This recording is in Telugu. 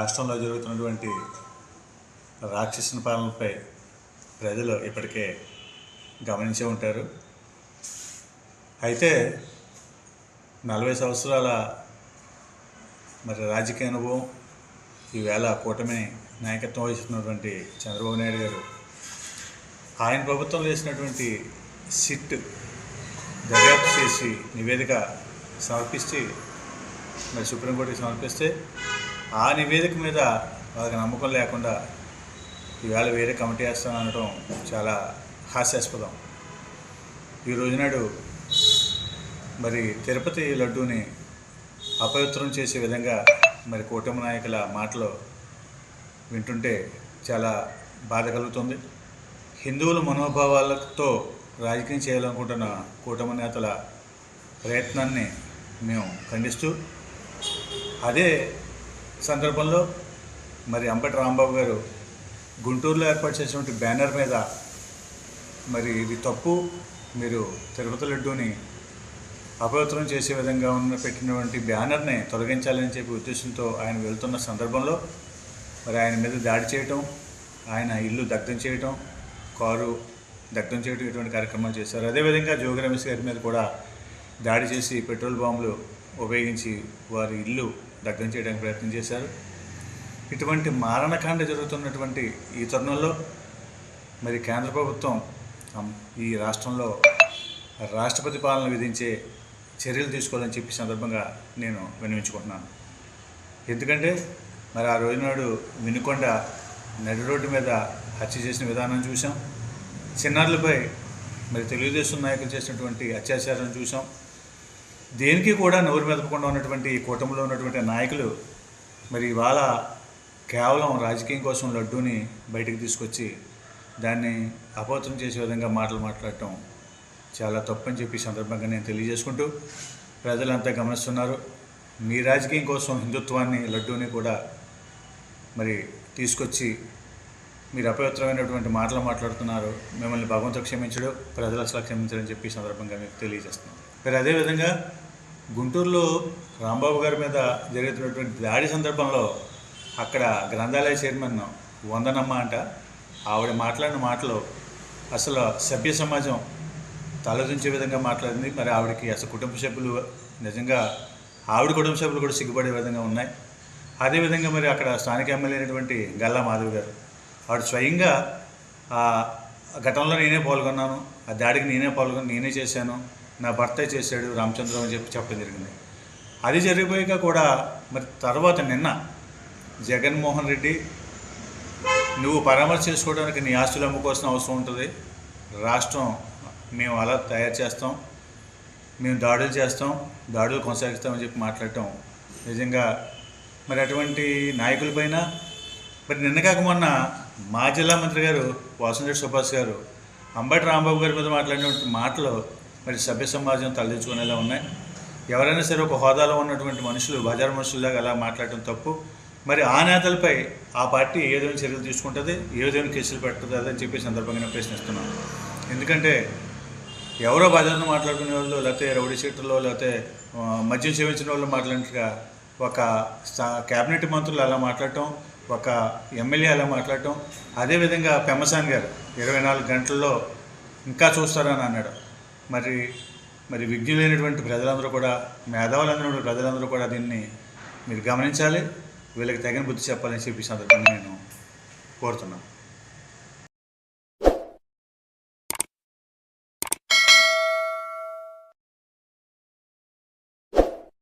రాష్ట్రంలో జరుగుతున్నటువంటి రాక్షసుల పాలనపై ప్రజలు ఇప్పటికే గమనించే ఉంటారు. అయితే నలభై సంవత్సరాల మరి రాజకీయ అనుభవం ఈవేళ కూటమి నాయకత్వం వహిస్తున్నటువంటి చంద్రబాబు నాయుడు గారు ఆయన ప్రభుత్వం చేసినటువంటి సిట్ దర్యాప్తు చేసి నివేదిక సమర్పిస్తే మరి సుప్రీంకోర్టుకి సమర్పిస్తే ఆ నివేదిక మీద వాళ్ళకి నమ్మకం లేకుండా ఈవేళ వేరే కమిటీ వేస్తాను అనడం చాలా హాస్యాస్పదం. ఈ రోజునాడు మరి తిరుపతి లడ్డూని అపవిత్రం చేసే విధంగా మరి కూటమి నాయకుల మాటలు వింటుంటే చాలా బాధ కలుగుతుంది. హిందువుల మనోభావాలతో రాజకీయం చేయాలనుకుంటున్న కూటమి నేతల ప్రయత్నాన్ని మేము ఖండిస్తూ అదే సందర్భంలో మరి అంబటి రాంబాబు గారు గుంటూరులో ఏర్పాటు చేసినటువంటి బ్యానర్ మీద మరి ఇది తప్పు. మీరు తిరుపతి లడ్డూని అపవిత్రం చేసే విధంగా ఉన్న పెట్టినటువంటి బ్యానర్ని తొలగించాలని చెప్పి ఉద్దేశంతో ఆయన వెళ్తున్న సందర్భంలో మరి ఆయన మీద దాడి చేయటం ఆయన ఇల్లు దగ్ధం చేయటం కారు దగ్ధం చేయటం ఇటువంటి కార్యక్రమాలు చేశారు. అదేవిధంగా జోగి రమేష్ గారి మీద కూడా దాడి చేసి పెట్రోల్ బాంబులు ఉపయోగించి వారి ఇల్లు దగ్ధం చేయడానికి ప్రయత్నం చేశారు. ఇటువంటి మారణకాండ జరుగుతున్నటువంటి ఈ తరుణంలో మరి కేంద్ర ప్రభుత్వం ఈ రాష్ట్రంలో రాష్ట్రపతి పాలన విధించే చర్యలు తీసుకోవాలని చెప్పి సందర్భంగా నేను విన్నవించుకుంటున్నాను. ఎందుకంటే మరి ఆ రోజునాడు వినుకొండ నడి రోడ్డు మీద హత్య చేసిన విధానం చూసాం చిన్నారులపై మరి తెలుగుదేశం నాయకులు చేసినటువంటి అత్యాచారం చూసాం దేనికి కూడా నోరు మెదపకుండా ఉన్నటువంటి ఈ కూటమిలో ఉన్నటువంటి నాయకులు మరి ఇవాళ కేవలం రాజకీయం కోసం లడ్డూని బయటకు తీసుకొచ్చి దాన్ని అపవిత్రం చేసే విధంగా మాటలు మాట్లాడటం చాలా తప్పని చెప్పి సందర్భంగా నేను తెలియజేసుకుంటూ ప్రజలంతా గమనిస్తున్నారు. మీ రాజకీయం కోసం హిందుత్వాన్ని లడ్డూని కూడా మరి తీసుకొచ్చి మీరు అపవిత్రమైనటువంటి మాటలు మాట్లాడుతున్నారు. మిమ్మల్ని భగవంతుడు క్షమించడు ప్రజలు అసలు క్షమించడని చెప్పి సందర్భంగా మీకు తెలియజేస్తున్నాను మరి అదేవిధంగా గుంటూరులో రాంబాబు గారి మీద జరుగుతున్నటువంటి దాడి సందర్భంలో అక్కడ గ్రంథాలయ చైర్మన్ వందనమ్మ అంట. ఆవిడ మాట్లాడిన మాటలు అసలు సభ్య సమాజం తలదించే విధంగా మాట్లాడింది. మరి ఆవిడకి అసలు కుటుంబ సభ్యులు నిజంగా ఆవిడ కుటుంబ సభ్యులు కూడా సిగ్గుపడే విధంగా ఉన్నాయి. అదేవిధంగా మరి అక్కడ స్థానిక ఎమ్మెల్యే అయినటువంటి గల్లా మాధవ్ గారు ఆవిడ స్వయంగా ఆ ఘటనలో నేనే పాల్గొన్నాను ఆ దాడికి నేనే పాల్గొని నేనే చేశాను నా భర్త చేశాడు రామచంద్రం అని చెప్పి చెప్పడం జరిగింది. అది జరిగిపోయాక కూడా మరి తర్వాత నిన్న జగన్మోహన్ రెడ్డి నువ్వు పరామర్శ చేసుకోవడానికి నీ ఆస్తులు అమ్ముకోవాల్సిన అవసరం ఉంటుంది. రాష్ట్రం మేము అలా తయారు చేస్తాం. మేము దాడులు చేస్తాం. దాడులు కొనసాగిస్తామని చెప్పి మాట్లాడటం నిజంగా మరి అటువంటి నాయకులపైన మరి నిన్న కాక మొన్న మా జిల్లా మంత్రి గారు వాసంరెడ్డి సుభాష్ గారు అంబటి రాంబాబు గారి మీద మాట్లాడినటువంటి మాటలు మరి సభ్య సమాజం తలదించుకునేలా ఉన్నాయి? ఎవరైనా సరే ఒక హోదాలో ఉన్నటువంటి మనుషులు బజార్ మనుషుల్లాగా అలా మాట్లాడటం తప్పు. మరి ఆ నేతలపై ఆ పార్టీ ఏ విధమైన చర్యలు తీసుకుంటుంది? ఏ విధమైన కేసులు పెడుతుంది అదని చెప్పి సందర్భంగా నేను ప్రశ్నిస్తున్నాను ఎందుకంటే ఎవరో బజార్ను మాట్లాడుకునే వాళ్ళు లేకపోతే రౌడీ సీటర్లో లేకపోతే మద్యం సేవించిన వాళ్ళు మాట్లాడినట్టుగా ఒక సా- కేబినెట్ మంత్రులు అలా మాట్లాడటం ఒక ఎమ్మెల్యే అలా మాట్లాడటం అదేవిధంగా పెమ్మసాన్ గారు ఇరవై నాలుగు గంటల్లో ఇంకా చూస్తారని అన్నాడు. మరి మరి విజ్ఞులైనటువంటి ప్రజలందరూ కూడా మేధావులందరూ ప్రజలందరూ కూడా దీన్ని మీరు గమనించాలి. వీళ్ళకి తగిన బుద్ధి చెప్పాలని చెప్పి సందర్భంగా నేను కోరుతున్నాను.